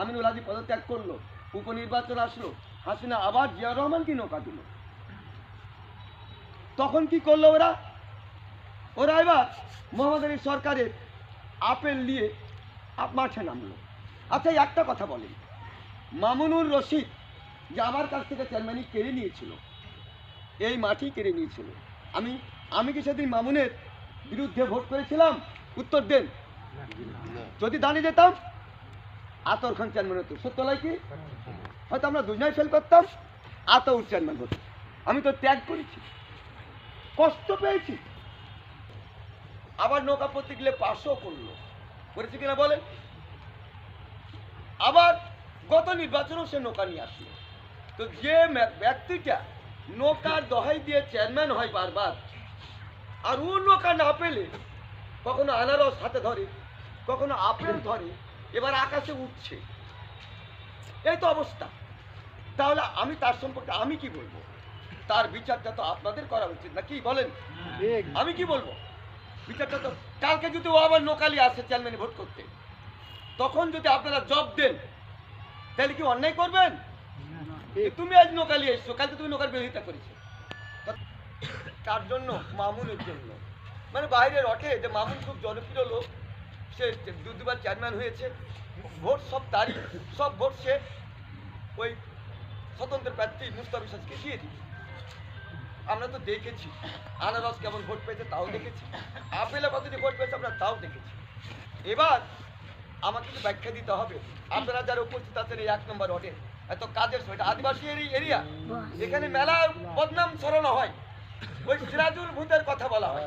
আমিনুল হাজি পদত্যাগ করল, উপনির্বাচন আসলো, হাসিনা আবার জিয়া রহমানকে নৌকা দিল। তখন কি করল ওরা? ওরা এবার মোহাম্মদ আলী সরকারের আপেল নিয়ে মাঠে নামলো। আচ্ছা একটা কথা বলেন মামুনুর রশিদ যে আমার কাছ থেকে চেয়ারম্যানই কেড়ে নিয়েছিল, এই মাটি কেড়ে নিয়েছিল। আমি আমি কি সেদিন মামুনের বিরুদ্ধে ভোট করেছিলাম? উত্তর দেন। যদি দাঁড়িয়ে যেতাম আতর খান চেয়ারম্যান হতো। সত্য কি? হয়তো আমরা দুজনাই ফেল করতাম, আতর চেয়ারম্যান হতো। আমি তো ত্যাগ করেছি, কষ্ট পেয়েছি। আবার নৌকা গেলে পাশও করল করেছে কিনা বলেন? আবার গত নির্বাচনেও সে নৌকা নিয়ে আসলো। তো যে ব্যক্তিটা নৌকার দহাই দিয়ে চেয়ারম্যান হয় বারবার, আর ও নৌকা না পেলে কখনো আনারস হাতে ধরে, কখনো আপেল ধরে এবার আকাশে উঠছে। এই তো অবস্থা। তাহলে আমি তার সম্পর্কে আমি কি বলব? তার বিচারটা তো আপনাদের করা উচিত না কি বলেন। আমি কি বলব? বিচারটা তো কালকে যদি ও আবার নোকালি আসে চেয়ারম্যানে ভোট করতে, তখন যদি আপনারা জব দেন, তাহলে কি অন্যায় করবেন? তুমি আজ নোকালি এসছো, কালকে তুমি নোকার বিরোধিতা করেছ। তা- কার জন্য? মামুনের জন্য। মানে বাইরে রটে যে মামুন খুব জনপ্রিয় লোক সে দু দুবার চেয়ারম্যান হয়েছে। ভোট সব তারই, সব ভোট সে ওই স্বতন্ত্র প্রার্থী মুস্তাফ বিশ্বাসকে দিয়ে দিই আমরা তো দেখেছি, আনারস কেমন ভোট পেয়েছে তাও দেখেছি আপেলে কতটি ভোট পেয়েছে আমরা তাও দেখেছি। এবার আমাকে তো ব্যাখ্যা দিতে হবে। আপনারা যারা উপস্থিত আছেন এই এক নম্বর ওয়ার্ডে, এত কাজের এটা আদিবাসী এরিয়া। এখানে মেলা বদনাম ছড়ানো হয়। ওই সিরাজুল ভূতের কথা বলা হয়।